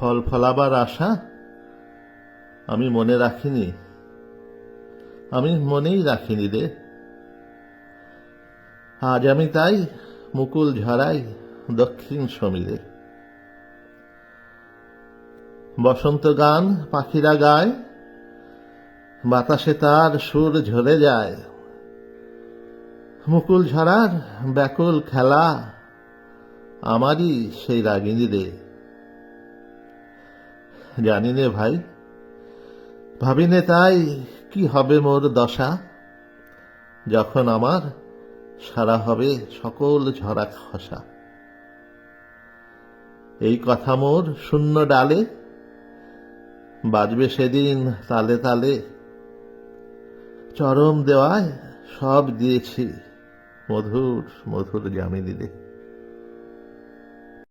ফল ফলাবার আশা আমি মনে রাখিনি। আমি মনেই রাখিনি রে। আজ আমি তাই মুকুল ঝরাই দক্ষিণ সমীরে। বসন্ত গান পাখিরা গায়, বাতাসে তার সুর ঝরে যায়। মুকুল ঝরার ব্যাকুল খেলা আমারই সেই রাগিনী রে। জানি নে ভাই। ভাবিনে তাই কি হবে মোর দশা? যখন আমার সারা হবে সকল ঝরা খসা। এই কথা মোর শূন্য ডালে বাজবে সেদিন তালে তালে। চরম দেওয়ায় সব দিয়েছি মধুর মধুর জামিনী রে